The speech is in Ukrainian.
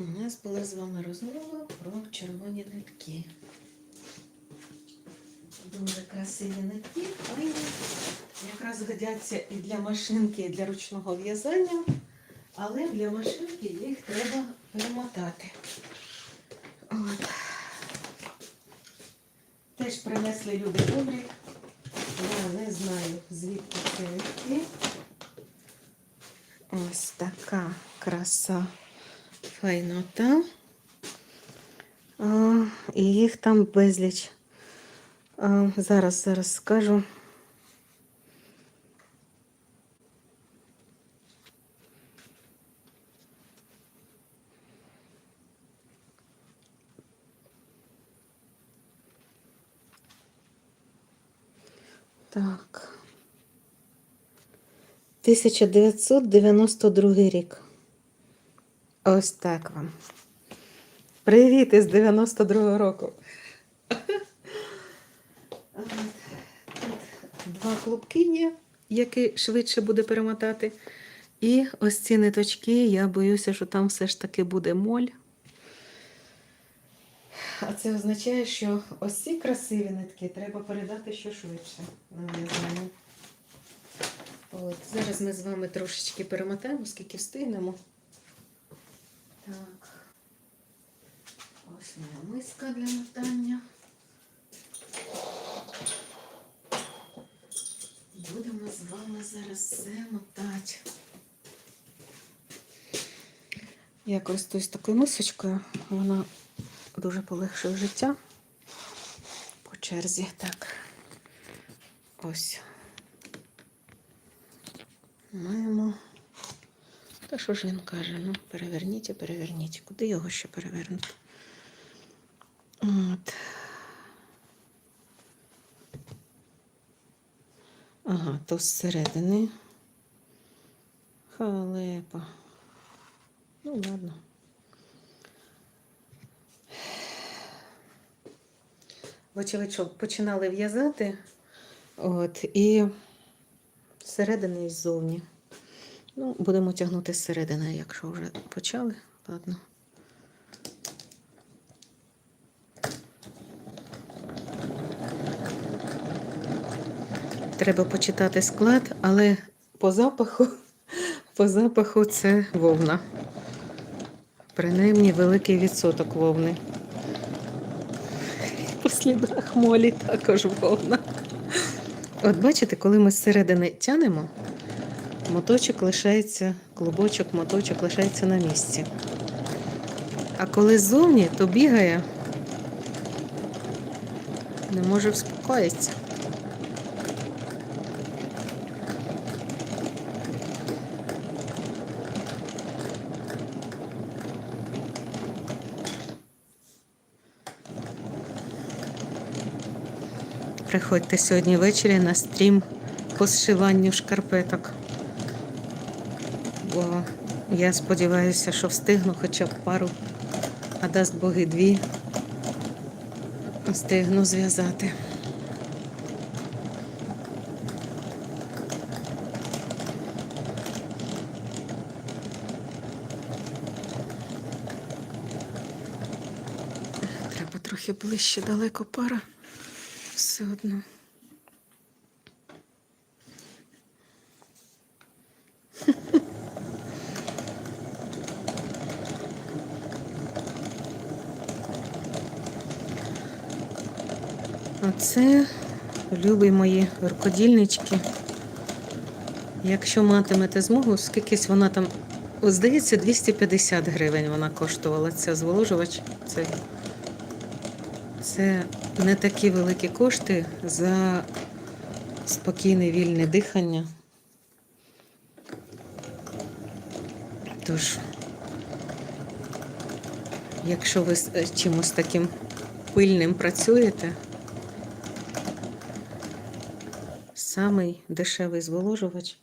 У нас була з вами розмова про червоні нитки. Дуже красиві нитки, файні. Якраз годяться і для машинки, і для ручного в'язання, але для машинки їх треба перемотати. От. Теж принесли люди добрі. Я не знаю, звідки це нитки. Ось така краса файнота. А, і їх там безліч. А, зараз, зараз скажу. Так. 1992 рік. Ось так вам. Привіт із 92-го року. Тут два клубки є, які швидше буде перемотати. І ось ці ниточки, я боюся, що там все ж таки буде моль. А це означає, що ось ці красиві нитки треба передати ще швидше. От, зараз ми з вами трошечки перемотаємо, скільки встигнемо. Так. Ось моя миска для мотання. Будемо з вами зараз все мотати. Я користуюсь такою мисочкою, вона дуже полегшує життя. По черзі, так. Ось. Маємо. Та що ж він каже? Ну, переверніть і переверніть. Куди його ще перевернути? От. Ага, то зсередини. Халепа. Ну, ладно. Вочевидь, що починали в'язати. От, і зсередини і ззовні. Ну, будемо тягнути зсередини, якщо вже почали. Ладно. Треба почитати склад, але по запаху, по запаху це вовна. Принаймні великий відсоток вовни. По слідах молі також вовна. От бачите, коли ми зсередини тянемо, моточок лишається, клубочок, моточок лишається на місці. А коли ззовні, то бігає, не може вспокоїтися. Приходьте сьогодні ввечері на стрім по зшиванню шкарпеток. Бо я сподіваюся, що встигну хоча б пару, а дасть Боги дві. Встигну зв'язати. Треба трохи ближче далеко пара. Все одно. Оце, любі мої рукодільнички. Якщо матимете змогу, скількись вона там, здається, 250 гривень вона коштувала ця зволожувач. Це, це не такі великі кошти за спокійне вільне дихання. Тож, якщо ви з е, чимось таким пильним працюєте, самий дешевий зволожувач